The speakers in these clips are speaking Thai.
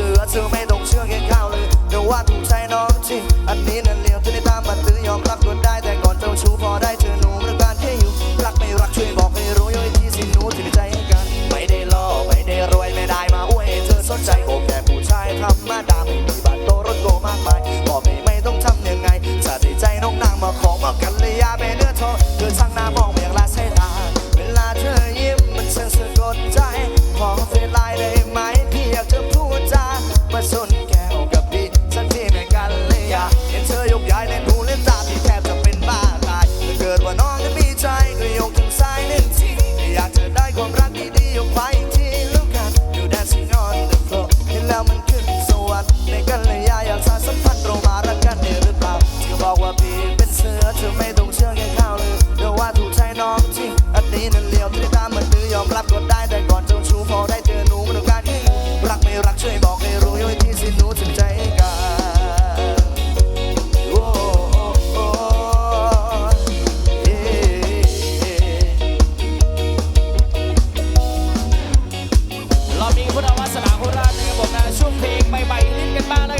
สือเธอไม่ต้องเชื่อแค่ข่าวเลยแต่ว่าถูกใจน้อง มีพุทธวัสนาโคราชนะครับผมนะช่วงเพลงใบใบๆเล่นกันบ้างนะค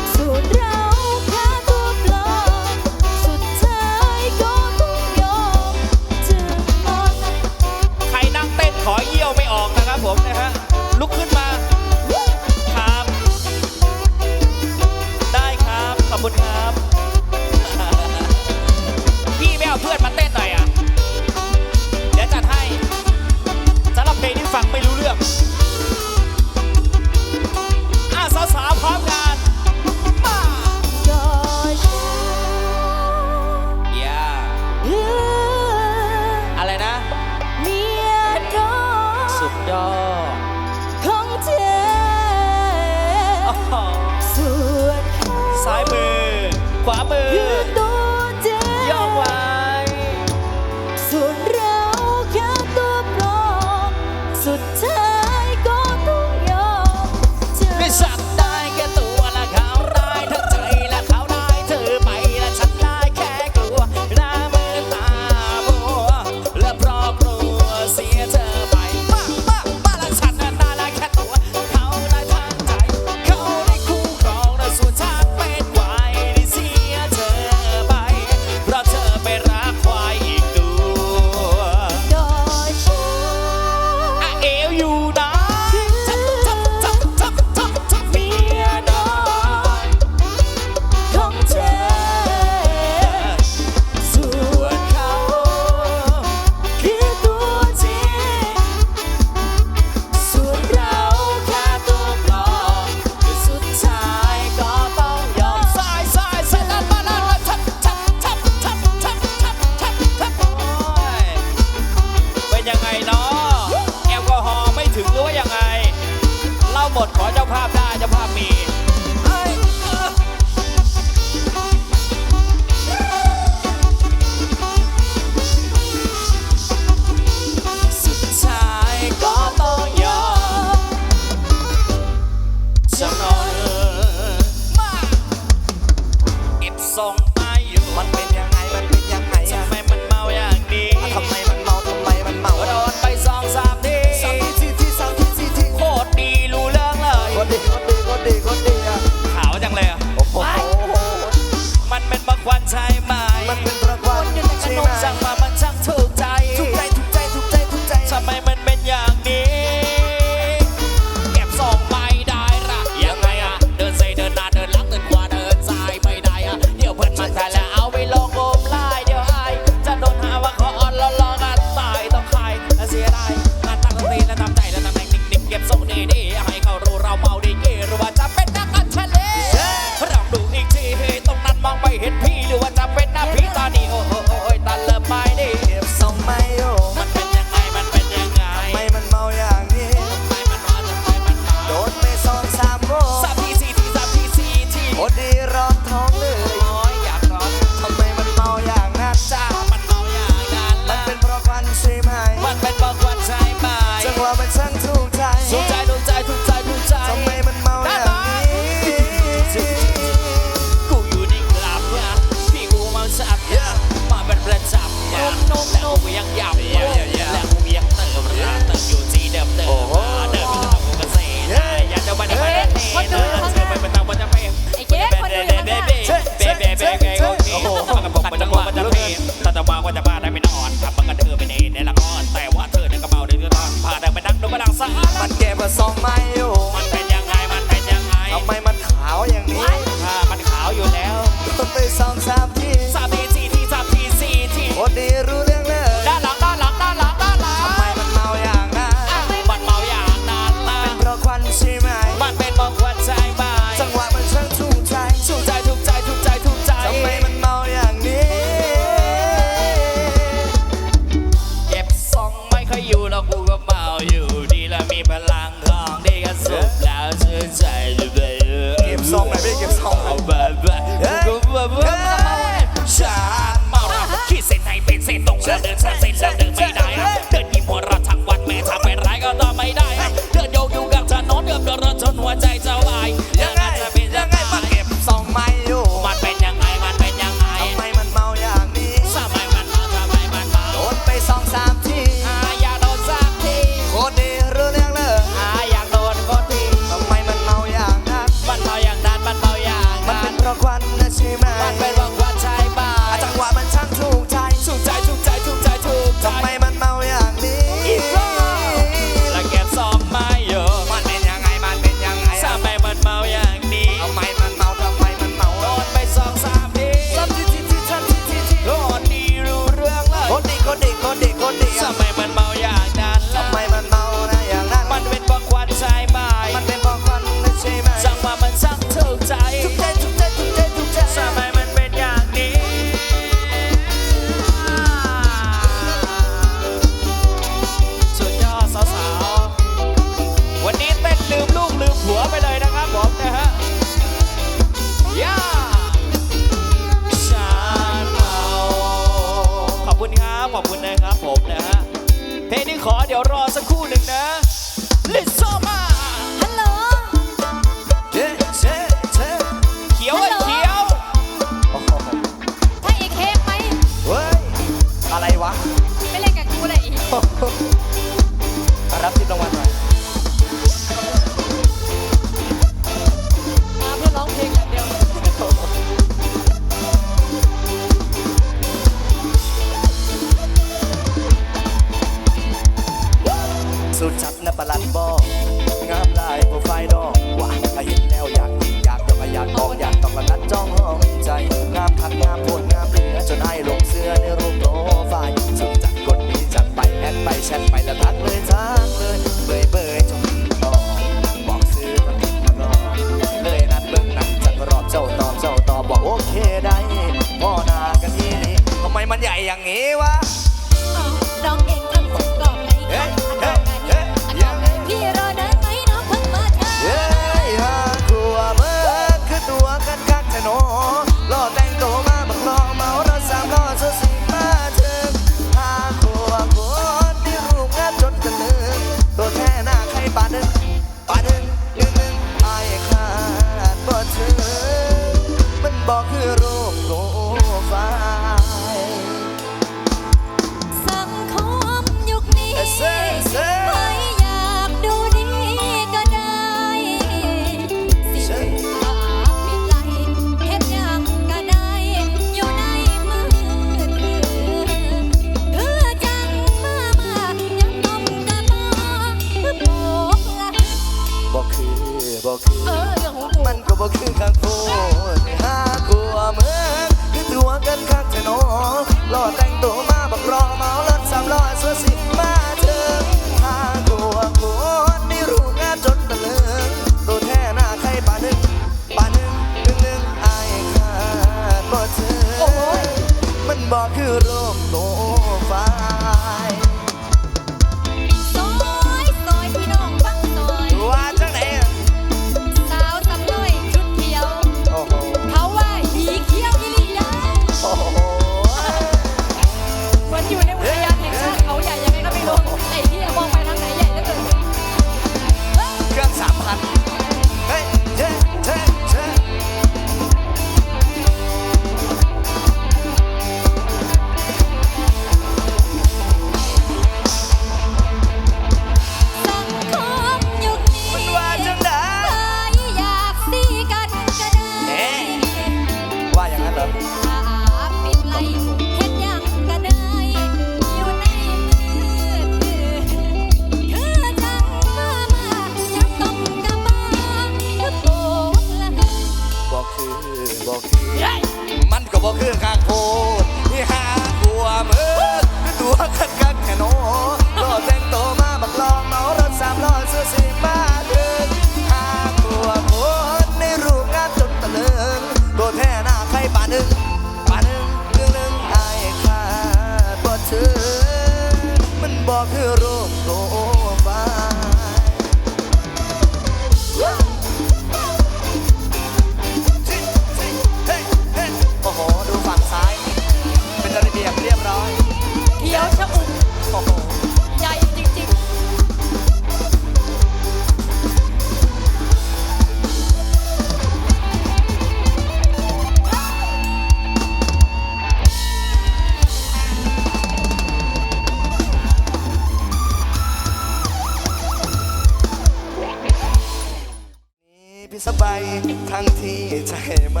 ใช่ไหม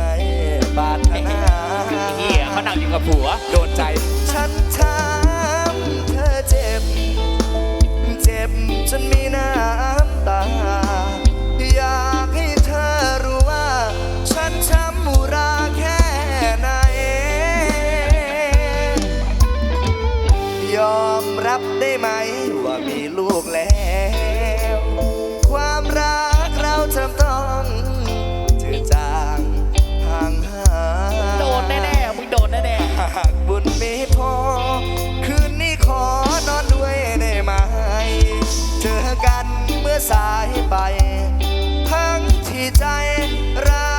บาทนาเฮียเขานั่งอยู่กับผัว โดนใจ ฉันถามเธอเจ็บ เจ็บจนมี สายไป ทั้งที่ใจรั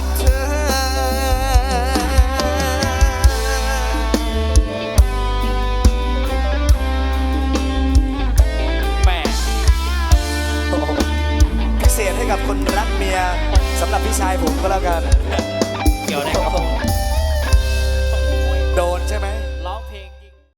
กเธอแม่พิเศษให้กับคนรักเมียสำหรับพี่ชายผมก็แล้วกัน